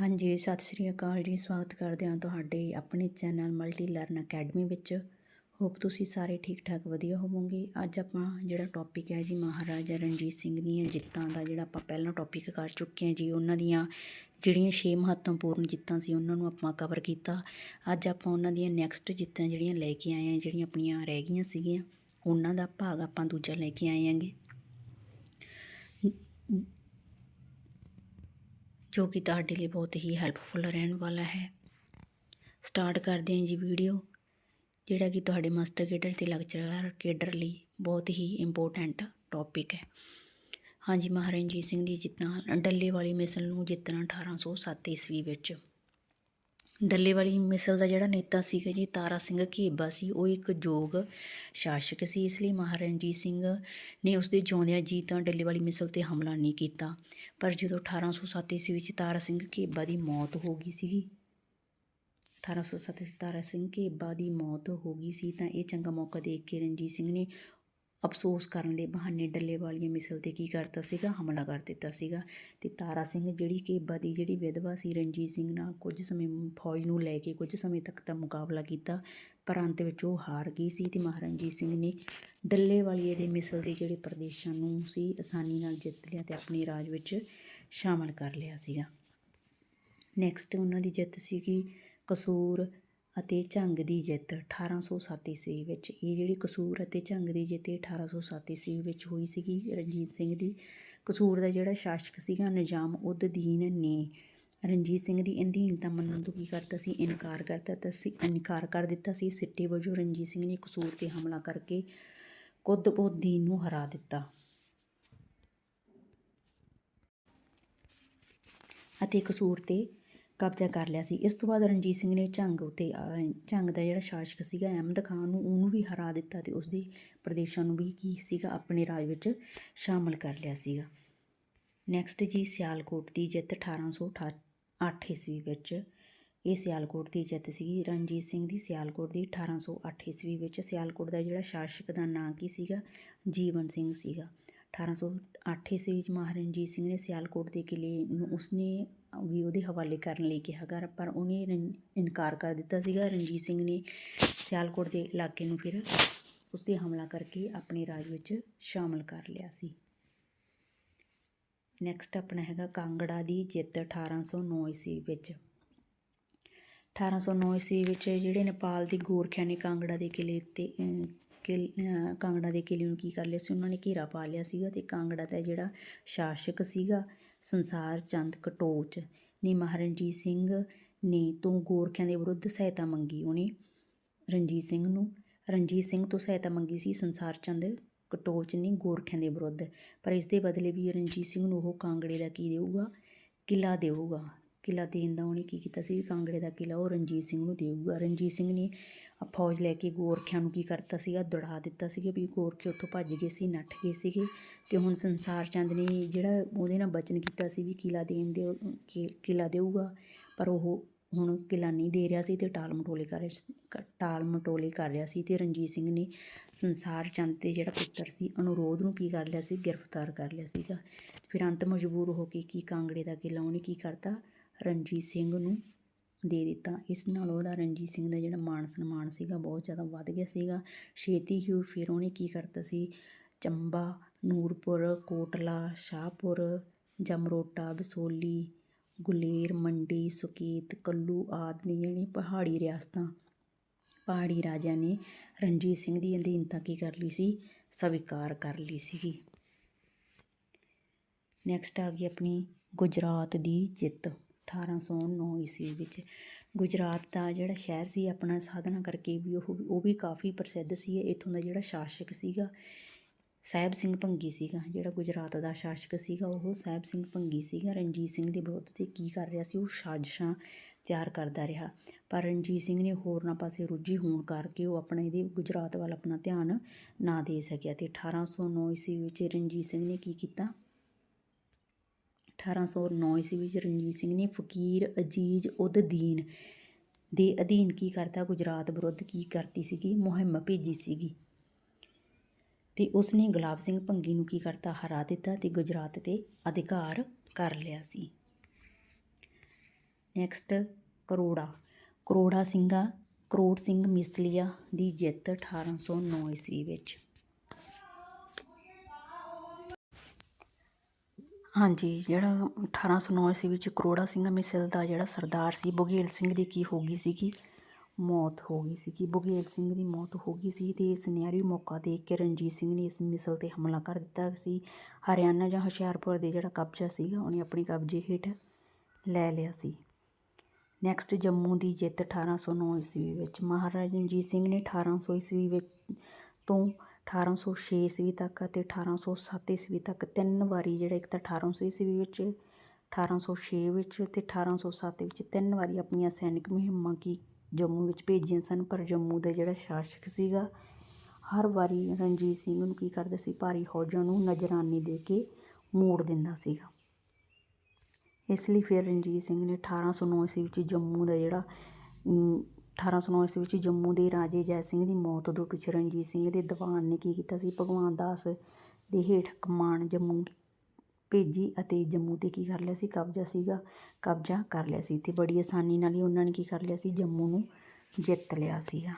ਹਾਂਜੀ, ਸਤਿ ਸ਼੍ਰੀ ਅਕਾਲ ਜੀ, ਸਵਾਗਤ ਕਰਦੇ ਹਾਂ ਤੁਹਾਡੇ ਆਪਣੇ ਚੈਨਲ ਮਲਟੀ ਲਰਨ ਅਕੈਡਮੀ ਵਿੱਚ। ਹੋਪ ਤੁਸੀਂ ਸਾਰੇ ਠੀਕ ਠਾਕ ਵਧੀਆ ਹੋਵੋਗੇ। ਅੱਜ ਆਪਾਂ ਜਿਹੜਾ ਟੌਪਿਕ ਹੈ ਜੀ ਮਹਾਰਾਜਾ ਰਣਜੀਤ ਸਿੰਘ ਦੀਆਂ ਜਿੱਤਾਂ ਦਾ, ਜਿਹੜਾ ਆਪਾਂ ਪਹਿਲਾਂ ਟੌਪਿਕ ਕਰ ਚੁੱਕੇ ਹਾਂ ਜੀ, ਉਹਨਾਂ ਦੀਆਂ ਜਿਹੜੀਆਂ ਛੇ ਮਹੱਤਵਪੂਰਨ ਜਿੱਤਾਂ ਸੀ, ਉਹਨਾਂ ਨੂੰ ਆਪਾਂ ਕਵਰ ਕੀਤਾ। ਅੱਜ ਆਪਾਂ ਉਹਨਾਂ ਦੀਆਂ ਨੈਕਸਟ ਜਿੱਤਾਂ ਜਿਹੜੀਆਂ ਲੈ ਕੇ ਆਏ ਹਾਂ, ਜਿਹੜੀਆਂ ਆਪਣੀਆਂ ਰਹਿ ਗਈਆਂ ਸੀਗੀਆਂ, ਉਹਨਾਂ ਦਾ ਭਾਗ ਆਪਾਂ ਦੂਜਾ ਲੈ ਕੇ ਆਏ ਹਾਂਗੇ। ਜੋ ਕਿ ਤੁਹਾਡੇ ਲਈ ਬਹੁਤ ਹੀ ਹੈਲਪਫੁਲ ਰਹਿਣ ਵਾਲਾ ਹੈ। ਸਟਾਰਟ ਕਰਦੇ ਹਾਂ ਜੀ ਵੀਡੀਓ ਜਿਹੜਾ ਕਿ ਤੁਹਾਡੇ ਮਾਸਟਰ ਕੇਡਰ ਤੇ ਲੈਕਚਰਰ ਕੇਡਰ ਲਈ ਬਹੁਤ ਹੀ ਇੰਪੋਰਟੈਂਟ ਟੌਪਿਕ ਹੈ। ਹਾਂਜੀ ਮਹਾਰਣਜੀਤ ਸਿੰਘ ਦੀ ਜਿੱਤਣਾ ਡੱਲੇ ਵਾਲੀ ਮਿਸਲ ਨੂੰ ਜਿੱਤਣਾ 1807 ਈਸਵੀ ਵਿੱਚ। ਡੱਲੇ ਵਾਲੀ ਮਿਸਲ ਦਾ ਜਿਹੜਾ ਨੇਤਾ ਸੀਗਾ ਜੀ, ਤਾਰਾ ਸਿੰਘ ਘੇਬਾ ਸੀ, ਉਹ ਇੱਕ ਯੋਗ ਸ਼ਾਸਕ ਸੀ। ਇਸ ਲਈ ਮਹਾਰਣਜੀਤ ਸਿੰਘ ਨੇ ਉਸ ਦੇ ਜਿਉਂਦਿਆਂ ਜੀ ਤਾਂ ਡੱਲੇ ਵਾਲੀ ਮਿਸਲ ਤੇ ਹਮਲਾ ਨਹੀਂ ਕੀਤਾ। ਪਰ ਜਦੋਂ 1807 ਈਸਵੀ ਵਿੱਚ ਤਾਰਾ ਸਿੰਘ ਘੇਬਾ ਦੀ ਮੌਤ ਹੋ ਗਈ ਸੀਗੀ 1807 ਵਿੱਚ ਤਾਰਾ ਸਿੰਘ ਘੇਬਾ ਦੀ ਮੌਤ ਹੋ ਗਈ ਸੀ, ਤਾਂ ਇਹ ਚੰਗਾ ਮੌਕਾ ਦੇਖ ਕੇ ਰਣਜੀਤ ਸਿੰਘ ਨੇ ਅਫਸੋਸ ਕਰਨ ਦੇ ਬਹਾਨੇ ਡੱਲੇ ਵਾਲੀਆਂ ਮਿਸਲ ਤੇ ਕੀ ਕਰਤਾ ਸੀਗਾ, ਹਮਲਾ ਕਰ ਦਿੱਤਾ ਸੀਗਾ ਤੇ ਤਾਰਾ ਸਿੰਘ ਜਿਹੜੀ ਘੇਬਾ ਦੀ ਜਿਹੜੀ ਵਿਧਵਾ ਸੀ ਰਣਜੀਤ ਸਿੰਘ ਨਾਲ ਕੁਝ ਸਮੇਂ ਫੌਜ ਨੂੰ ਲੈ ਕੇ ਕੁਝ ਸਮੇਂ ਤੱਕ ਦਾ ਮੁਕਾਬਲਾ ਕੀਤਾ ਪਰ ਅੰਤ ਵਿੱਚ ਉਹ ਹਾਰ ਗਈ ਸੀ ਤੇ ਮਹਾਰਣਜੀਤ ਸਿੰਘ ਨੇ ਡੱਲੇ ਵਾਲੀਏ ਦੇ ਮਿਸਲ ਦੇ ਜਿਹੜੇ ਪ੍ਰਦੇਸ਼ਾਂ ਨੂੰ ਸੀ, ਆਸਾਨੀ ਨਾਲ ਜਿੱਤ ਲਿਆ ਤੇ ਆਪਣੇ ਰਾਜ ਵਿੱਚ ਸ਼ਾਮਲ ਕਰ ਲਿਆ ਸੀਗਾ। ਨੈਕਸਟ ਉਹਨਾਂ ਦੀ ਜਿੱਤ ਸੀਗੀ ਕਸੂਰ ਅਤੇ ਝੰਗ ਦੀ ਜਿੱਤ। 1807 ਈਸਵੀ ਵਿੱਚ ਇਹ ਜਿਹੜੀ ਕਸੂਰ ਅਤੇ ਝੰਗ ਦੀ ਜਿੱਤ ਇਹ 1807 ਈਸਵੀ ਵਿੱਚ ਹੋਈ ਸੀਗੀ। ਰਣਜੀਤ ਸਿੰਘ ਦੀ ਕਸੂਰ ਦਾ ਜਿਹੜਾ ਸ਼ਾਸਕ ਸੀਗਾ, ਨਿਜ਼ਾਮ ਉਦ ਦੀਨ ਨੇ ਰਣਜੀਤ ਸਿੰਘ ਦੀ ਅਧੀਨਤਾ ਮੰਨਣ ਤੋਂ ਕੀ ਕਰਤਾ ਸੀ? ਇਨਕਾਰ ਕਰ ਦਿੱਤਾ ਸੀ, ਇਨਕਾਰ ਕਰ ਦਿੱਤਾ ਸੀ। ਸਿੱਟੇ ਵਜੋਂ ਰਣਜੀਤ ਸਿੰਘ ਨੇ ਕਸੂਰ ਤੇ ਹਮਲਾ ਕਰਕੇ ਕੁਤਬਉਦੀਨ ਨੂੰ ਹਰਾ ਦਿੱਤਾ। ਅਤੇ ਕਸੂਰ ਤੇ ਕਬਜ਼ਾ ਕਰ ਲਿਆ ਸੀ। ਇਸ ਤੋਂ ਬਾਅਦ ਰਣਜੀਤ ਸਿੰਘ ਨੇ ਝੰਗ ਉਤੇ ਝੰਗ ਦਾ ਜਿਹੜਾ ਸ਼ਾਸਕ ਸੀਗਾ, ਅਹਿਮਦ ਖਾਨ ਨੂੰ ਉਹਨੂੰ ਵੀ ਹਰਾ ਦਿੱਤਾ ਤੇ ਉਸਦੇ ਪ੍ਰਦੇਸ਼ਾਂ ਨੂੰ ਵੀ ਕੀ ਸੀਗਾ, ਆਪਣੇ ਰਾਜ ਵਿੱਚ ਸ਼ਾਮਲ ਕਰ ਲਿਆ ਸੀਗਾ। ਨੈਕਸਟ ਜੀ, ਸਿਆਲਕੋਟ ਦੀ ਜਿੱਤ 1808 ਈਸਵੀ ਵਿੱਚ ਇਹ ਸਿਆਲਕੋਟ ਦੀ ਜਿੱਤ ਸੀਗੀ। ਰਣਜੀਤ ਸਿੰਘ ਦੀ ਸਿਆਲਕੋਟ ਦੀ 1808 ਈਸਵੀ ਵਿੱਚ ਸਿਆਲਕੋਟ ਦਾ ਜਿਹੜਾ ਸ਼ਾਸਕ ਦਾ ਨਾਂ ਕੀ ਸੀਗਾ? ਜੀਵਨ ਸਿੰਘ ਸੀਗਾ। 1808 ਈਸਵੀ ਵਿੱਚ ਮਹਾਰਣਜੀਤ ਸਿੰਘ ਨੇ ਸਿਆਲਕੋਟ ਦੇ ਕਿਲੇ ਨੂੰ ਉਸਨੇ ਵੀ ਉਹਦੇ ਹਵਾਲੇ ਕਰਨ ਲਈ ਕਿਹਾ ਕਰ ਪਰ ਉਹਨੇ ਰਣ- ਇਨਕਾਰ ਕਰ ਦਿੱਤਾ ਸੀਗਾ। ਰਣਜੀਤ ਸਿੰਘ ਨੇ ਸਿਆਲਕੋਟ ਦੇ ਇਲਾਕੇ ਨੂੰ ਫਿਰ ਉਸ ਤੇ ਹਮਲਾ ਕਰਕੇ ਆਪਣੇ ਰਾਜ ਵਿੱਚ ਸ਼ਾਮਲ ਕਰ ਲਿਆ ਸੀ। ਨੈਕਸਟ ਆਪਣਾ ਹੈਗਾ ਕਾਂਗੜਾ ਦੀ ਜਿੱਤ 1809 ਈਸਵੀ ਵਿੱਚ। 1809 ਈਸਵੀ ਵਿੱਚ ਜਿਹੜੇ ਨੇਪਾਲ ਦੇ ਗੋਰਖਿਆਂ ਨੇ ਕਾਂਗੜਾ ਦੇ ਕਿਲੇ ਤੇ ਕਿਲ ਕਾਂਗੜਾ ਦੇ ਕਿਲੇ ਨੂੰ ਕੀ ਕਰ ਲਿਆ ਸੀ? ਉਹਨਾਂ ਨੇ ਘੇਰਾ ਪਾ ਲਿਆ ਸੀਗਾ ਤੇ ਕਾਂਗੜਾ ਦਾ ਜਿਹੜਾ ਸ਼ਾਸਕ ਸੀਗਾ ਸੰਸਾਰ ਚੰਦ ਕਟੋਚ ਨੇ ਮਹਾਰਣਜੀਤ ਸਿੰਘ ਨੇ ਤੋਂ ਗੋਰਖਿਆਂ ਦੇ ਵਿਰੁੱਧ ਸਹਾਇਤਾ ਮੰਗੀ ਉਹਨੇ ਰਣਜੀਤ ਸਿੰਘ ਨੂੰ। ਰਣਜੀਤ ਸਿੰਘ ਤੋਂ ਸਹਾਇਤਾ ਮੰਗੀ ਸੀ ਸੰਸਾਰ ਚੰਦ ਕਟੋਚ ਨੇ ਗੋਰਖਿਆਂ ਦੇ ਵਿਰੁੱਧ। ਪਰ ਇਸ ਦੇ ਬਦਲੇ ਵੀ ਰਣਜੀਤ ਸਿੰਘ ਨੂੰ ਉਹ ਕਾਂਗੜੇ ਦਾ ਕੀ ਦੇਊਗਾ? ਕਿਲਾ ਦੇਊਗਾ। ਕਿਲਾ ਦੇਣ ਦਾ ਉਹਨੇ ਕੀ ਕੀਤਾ ਸੀ? ਵੀ ਕਾਂਗੜੇ ਦਾ ਕਿਲਾ ਉਹ ਰਣਜੀਤ ਸਿੰਘ ਨੂੰ ਦੇਊਗਾ। ਰਣਜੀਤ ਸਿੰਘ ਨੇ ਫੌਜ ਲੈ ਕੇ ਗੋਰਖਿਆਂ ਨੂੰ ਕੀ ਕਰਤਾ ਸੀਗਾ? ਦੌੜਾ ਦਿੱਤਾ ਸੀਗਾ ਵੀ ਗੋਰਖੇ ਉੱਥੋਂ ਭੱਜ ਗਏ ਸੀ, ਨੱਠ ਗਏ ਸੀਗੇ ਤੇ ਹੁਣ ਸੰਸਾਰ ਚੰਦ ਨੇ ਜਿਹੜਾ ਉਹਦੇ ਨਾਲ ਬਚਨ ਕੀਤਾ ਸੀ ਵੀ ਕਿਲਾ ਦੇਣ ਦੇ ਕਿ- ਕਿਲਾ ਦੇਊਗਾ, ਪਰ ਉਹ ਹੁਣ ਕਿਲਾ ਨਹੀਂ ਦੇ ਰਿਹਾ ਸੀ ਤੇ ਟਾਲ ਮਟੋਲੇ ਕਰ ਰਿਹਾ ਟਾਲ ਮਟੋਲੇ ਕਰ ਰਿਹਾ ਸੀ ਤੇ ਰਣਜੀਤ ਸਿੰਘ ਨੇ ਸੰਸਾਰ ਚੰਦ ਤੇ ਜਿਹੜਾ ਪੁੱਤਰ ਸੀ ਅਨੁਰੋਧ ਨੂੰ ਕੀ ਕਰ ਲਿਆ ਸੀ? ਗ੍ਰਿਫਤਾਰ ਕਰ ਲਿਆ ਸੀਗਾ। ਫਿਰ ਅੰਤ ਮਜਬੂਰ ਹੋ ਕੇ ਕੀ ਕਾਂਗੜੇ ਦਾ ਕਿਲਾ ਉਹਨੇ ਕੀ ਕਰਤਾ? ਰਣਜੀਤ ਸਿੰਘ ਨੂੰ ਦੇ ਦਿੱਤਾ। ਇਸ ਨਾਲ ਉਹਦਾ ਰਣਜੀਤ ਸਿੰਘ ਦਾ ਜਿਹੜਾ ਮਾਣ ਸਨਮਾਨ ਸੀਗਾ ਬਹੁਤ ਜ਼ਿਆਦਾ ਵੱਧ ਗਿਆ ਸੀਗਾ। ਛੇਤੀ ਹੀ ਫਿਰ ਉਹਨੇ ਕੀ ਕਰਤਾ ਸੀ? ਚੰਬਾ, ਨੂਰਪੁਰ, ਕੋਟਲਾ, ਸ਼ਾਹਪੁਰ, ਜਮਰੋਟਾ, ਬਸੋਲੀ ਗੁਲੇਰ, ਮੰਡੀ, ਸੁਕੀਤ, ਕੱਲੂ ਆਦਿ ਦੀਆਂ ਜਿਹੜੀਆਂ ਪਹਾੜੀ ਰਿਆਸਤਾਂ, ਪਹਾੜੀ ਰਾਜਿਆਂ ਨੇ ਰਣਜੀਤ ਸਿੰਘ ਦੀ ਅਧੀਨਤਾ ਕੀ ਕਰ ਲਈ ਸੀ? ਸਵੀਕਾਰ ਕਰ ਲਈ ਸੀਗੀ। ਨੈਕਸਟ ਆ ਗਈ ਆਪਣੀ ਗੁਜਰਾਤ ਦੀ ਜਿੱਤ 1809 ਈਸਵੀ ਵਿੱਚ। ਗੁਜਰਾਤ ਦਾ ਜਿਹੜਾ ਸ਼ਹਿਰ ਸੀ, ਆਪਣਾ ਸਾਧਨਾ ਕਰਕੇ ਵੀ ਉਹ ਉਹ ਵੀ ਕਾਫੀ ਪ੍ਰਸਿੱਧ ਸੀ। ਇੱਥੋਂ ਦਾ ਜਿਹੜਾ ਸ਼ਾਸਕ ਸੀਗਾ ਸਾਹਿਬ ਸਿੰਘ ਭੰਗੀ ਸੀਗਾ, ਜਿਹੜਾ ਗੁਜਰਾਤ ਦਾ ਸ਼ਾਸਕ ਸੀਗਾ, ਉਹ ਸਾਹਿਬ ਸਿੰਘ ਭੰਗੀ ਸੀਗਾ। ਰਣਜੀਤ ਸਿੰਘ ਦੇ ਵਿਰੁੱਧ ਤੇ ਕੀ ਕਰ ਰਿਹਾ ਸੀ, ਉਹ ਸਾਜ਼ਿਸ਼ਾਂ ਤਿਆਰ ਕਰਦਾ ਰਿਹਾ। ਪਰ ਰਣਜੀਤ ਸਿੰਘ ਨੇ ਹੋਰਨਾਂ ਪਾਸੇ ਰੁੱਝੀ ਹੋਣ ਕਰਕੇ ਉਹ ਆਪਣਾ ਇਹਦੇ ਗੁਜਰਾਤ ਵੱਲ ਆਪਣਾ ਧਿਆਨ ਨਾ ਦੇ ਸਕਿਆ ਤੇ 1809 ਈਸਵੀ ਵਿੱਚ ਰਣਜੀਤ ਸਿੰਘ ਨੇ ਕੀ ਕੀਤਾ? 1809 ਈਸਵੀ ਵਿੱਚ ਰਣਜੀਤ ਸਿੰਘ ਨੇ ਫਕੀਰ ਅਜੀਜ਼ ਉਦ ਦੀਨ ਦੇ ਅਧੀਨ ਕੀ ਕਰਤਾ? ਗੁਜਰਾਤ ਵਿਰੁੱਧ ਕੀ ਕਰਤੀ ਸੀਗੀ? ਮੁਹਿੰਮ ਭੇਜੀ ਸੀਗੀ। ਤੇ ਉਸਨੇ ਗੁਲਾਬ ਸਿੰਘ ਭੰਗੀ ਨੂੰ ਕੀ ਕਰਤਾ? ਹਰਾ ਦਿੱਤਾ ਤੇ ਗੁਜਰਾਤ ਤੇ ਅਧਿਕਾਰ ਕਰ ਲਿਆ ਸੀ। ਨੈਕਸਟ ਕਰੋੜਾ। ਕਰੋੜਾ ਸਿੰਘਾ, ਕਰੋੜ ਸਿੰਘ ਮਿਸਲੀਆ ਦੀ ਜਿੱਤ 1809 ਈਸਵੀ ਵਿੱਚ। ਹਾਂਜੀ, ਜਿਹੜਾ 1809 ਈਸਵੀ ਵਿੱਚ ਕਰੋੜਾ ਸਿੰਘ ਮਿਸਲ ਦਾ ਜਿਹੜਾ ਸਰਦਾਰ ਸੀ ਬੁਗੇਲ ਸਿੰਘ ਦੀ ਕੀ ਹੋ ਗਈ ਸੀਗੀ? ਮੌਤ ਹੋ ਗਈ ਸੀਗੀ ਬੁਗੇਲ ਸਿੰਘ ਦੀ ਮੌਤ ਹੋ ਗਈ ਸੀ ਤੇ ਸੁਨਹਿਰੀ ਮੌਕਾ ਦੇਖ ਕੇ ਰਣਜੀਤ ਸਿੰਘ ਨੇ ਇਸ ਮਿਸਲ ਤੇ ਹਮਲਾ ਕਰ ਦਿੱਤਾ ਸੀ। ਹਰਿਆਣਾ ਜਾਂ ਹੁਸ਼ਿਆਰਪੁਰ ਦੇ ਜਿਹੜਾ ਕਬਜ਼ਾ ਸੀਗਾ, ਉਹਨੇ ਆਪਣੇ ਕਬਜ਼ੇ ਹੇਠ ਲੈ ਲਿਆ ਸੀ। ਨੈਕਸਟ ਜੰਮੂ ਦੀ ਜਿੱਤ 1809 ਈਸਵੀ ਵਿੱਚ। ਮਹਾਰਾਜਾ ਰਣਜੀਤ ਸਿੰਘ ਨੇ 1800 ਈਸਵੀ ਵਿੱਚ ਤੋਂ 1806 ਈਸਵੀ ਤੱਕ ਅਤੇ 1807 ਈਸਵੀ ਤੱਕ ਤਿੰਨ ਵਾਰੀ ਜਿਹੜਾ ਇੱਕ ਤਾਂ 1800 ਈਸਵੀ ਵਿੱਚ 1806 ਵਿੱਚ ਤੇ 1807 ਵਿੱਚ ਤਿੰਨ ਵਾਰੀ ਆਪਣੀਆਂ ਸੈਨਿਕ ਮੁਹਿੰਮਾਂ ਕੀ ਜੰਮੂ ਵਿੱਚ ਭੇਜੀਆਂ ਸਨ ਪਰ ਜੰਮੂ ਦਾ ਜਿਹੜਾ ਸ਼ਾਸਕ ਸੀਗਾ ਹਰ ਵਾਰੀ ਰਣਜੀਤ ਸਿੰਘ ਨੂੰ ਕੀ ਕਰਦਾ ਸੀ ਭਾਰੀ ਫੌਜਾਂ ਨੂੰ ਨਜ਼ਰਾਨੀ ਦੇ ਕੇ ਮੋੜ ਦਿੰਦਾ ਸੀਗਾ। ਇਸ ਲਈ ਫਿਰ ਰਣਜੀਤ ਸਿੰਘ ਨੇ 1809 ਈਸਵੀ ਵਿੱਚ ਜੰਮੂ ਦਾ ਜਿਹੜਾ ਅਮ, 1809 ਈਸਵੀ ਵਿੱਚ ਜੰਮੂ ਦੇ ਰਾਜੇ ਜੈ ਸਿੰਘ ਦੀ ਮੌਤ ਤੋਂ ਪਿੱਛੇ ਰਣਜੀਤ ਸਿੰਘ ਦੇ ਦੀਵਾਨ ਨੇ ਕੀ ਕੀਤਾ ਸੀ ਭਗਵਾਨ ਦਾਸ ਦੇ ਹੇਠ ਕਮਾਨ ਜੰਮੂ ਭੇਜੀ ਅਤੇ ਜੰਮੂ ਤੇ ਕੀ ਕਰ ਲਿਆ ਸੀ? ਕਬਜ਼ਾ ਸੀਗਾ। ਕਬਜ਼ਾ ਕਰ ਲਿਆ ਸੀ ਅਤੇ ਬੜੀ ਆਸਾਨੀ ਨਾਲ ਹੀ ਉਹਨਾਂ ਨੇ ਕੀ ਕਰ ਲਿਆ ਸੀ? ਜੰਮੂ ਨੂੰ ਜਿੱਤ ਲਿਆ ਸੀਗਾ।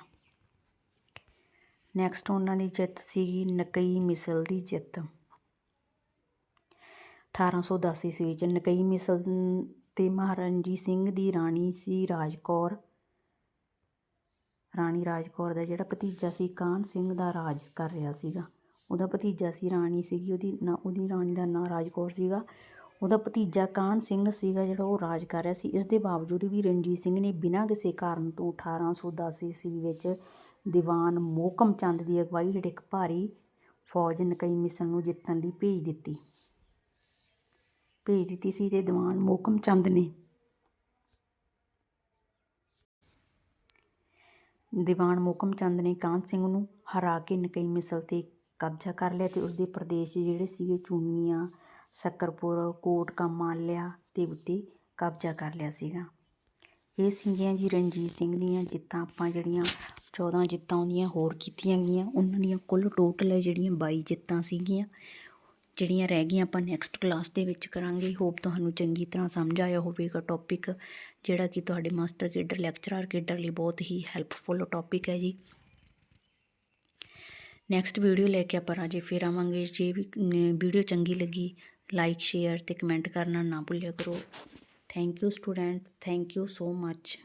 ਨੈਕਸਟ ਉਹਨਾਂ ਦੀ ਜਿੱਤ ਸੀਗੀ ਨਕਈ ਮਿਸਲ ਦੀ ਜਿੱਤ। 1810 ਈਸਵੀ ਵਿੱਚ ਨਕਈ ਮਿਸਲ ਤੇ ਮਹਾਰਣਜੀਤ ਸਿੰਘ ਦੀ ਰਾਣੀ ਸੀ ਰਾਜਕੌਰ। ਰਾਣੀ ਰਾਜਕੌਰ ਦਾ ਜਿਹੜਾ ਭਤੀਜਾ ਸੀ ਕਾਹਨ ਸਿੰਘ ਦਾ ਰਾਜ ਕਰ ਰਿਹਾ ਸੀਗਾ। ਉਹਦਾ ਭਤੀਜਾ ਸੀ, ਰਾਣੀ ਸੀਗੀ ਉਹਦੀ, ਨਾ ਉਹਦੀ ਰਾਣੀ ਦਾ ਨਾਂ ਰਾਜਕੌਰ ਸੀਗਾ। ਉਹਦਾ ਭਤੀਜਾ ਕਾਨ ਸਿੰਘ ਸੀਗਾ ਜਿਹੜਾ ਉਹ ਰਾਜ ਕਰ ਰਿਹਾ ਸੀ। ਇਸ ਦੇ ਬਾਵਜੂਦ ਵੀ ਰਣਜੀਤ ਸਿੰਘ ਨੇ ਬਿਨਾਂ ਕਿਸੇ ਕਾਰਨ ਤੋਂ 1810 ਈਸਵੀ ਵਿੱਚ ਦੀਵਾਨ ਮੋਹਕਮ ਚੰਦ ਦੀ ਅਗਵਾਈ ਹੇਠ ਇੱਕ ਭਾਰੀ ਫੌਜ ਨਕਈ ਮਿਸਲ ਨੂੰ ਜਿੱਤਣ ਲਈ ਭੇਜ ਦਿੱਤੀ। ਭੇਜ ਦਿੱਤੀ ਸੀ ਤੇ ਦੀਵਾਨ ਮੋਹਕਮ ਚੰਦ ਨੇ ਦੀਵਾਨ ਮੋਹਕਮ ਚੰਦ ਨੇ ਕਾਹਨ ਸਿੰਘ ਨੂੰ ਹਰਾ ਕੇ ਨਕਈ ਮਿਸਲ ਤੇ ਕਬਜ਼ਾ ਕਰ ਲਿਆ ਅਤੇ ਉਸਦੇ ਪ੍ਰਦੇਸ਼ ਜਿਹੜੇ ਸੀਗੇ ਚੂਨੀਆਂ, ਸ਼ੱਕਰਪੁਰ ਕੋਟ ਕਮਾਲਿਆ ਅਤੇ ਉੱਤੇ ਕਬਜ਼ਾ ਕਰ ਲਿਆ ਸੀਗਾ। ਇਹ ਸੀਗੀਆਂ ਜੀ ਰਣਜੀਤ ਸਿੰਘ ਦੀਆਂ ਜਿੱਤਾਂ। ਆਪਾਂ ਜਿਹੜੀਆਂ 14 ਜਿੱਤਾਂ ਉਹਦੀਆਂ ਹੋਰ ਕੀਤੀਆਂ ਗਈਆਂ। ਉਹਨਾਂ ਦੀਆਂ ਕੁੱਲ ਟੋਟਲ ਹੈ ਜਿਹੜੀਆਂ 22 ਜਿੱਤਾਂ ਸੀਗੀਆਂ, ਜਿਹੜੀਆਂ ਰਹਿ ਗਈਆਂ ਆਪਾਂ ਨੈਕਸਟ ਕਲਾਸ ਦੇ ਵਿੱਚ ਕਰਾਂਗੇ। ਹੋਪ ਤੁਹਾਨੂੰ ਚੰਗੀ ਤਰ੍ਹਾਂ ਸਮਝ ਆਇਆ ਹੋਵੇਗਾ ਟੌਪਿਕ ਜਿਹੜਾ ਕਿ ਤੁਹਾਡੇ ਮਾਸਟਰ ਕੇਡਰ ਲੈਕਚਰਰ ਕੇਡਰ ਲਈ ਬਹੁਤ ਹੀ ਹੈਲਪਫੁਲ ਟੌਪਿਕ ਹੈ ਜੀ। ਨੈਕਸਟ ਵੀਡੀਓ ਲੈ ਕੇ ਆਪਾਂ ਰਾਜੇ ਫੇਰ ਆਵਾਂਗੇ। ਜੇ ਵੀ ਵੀਡੀਓ ਚੰਗੀ ਲੱਗੀ ਲਾਈਕ ਸ਼ੇਅਰ ਤੇ ਕਮੈਂਟ ਕਰਨਾ ਨਾ ਭੁੱਲਿਆ ਕਰੋ। Thank you student thank you so much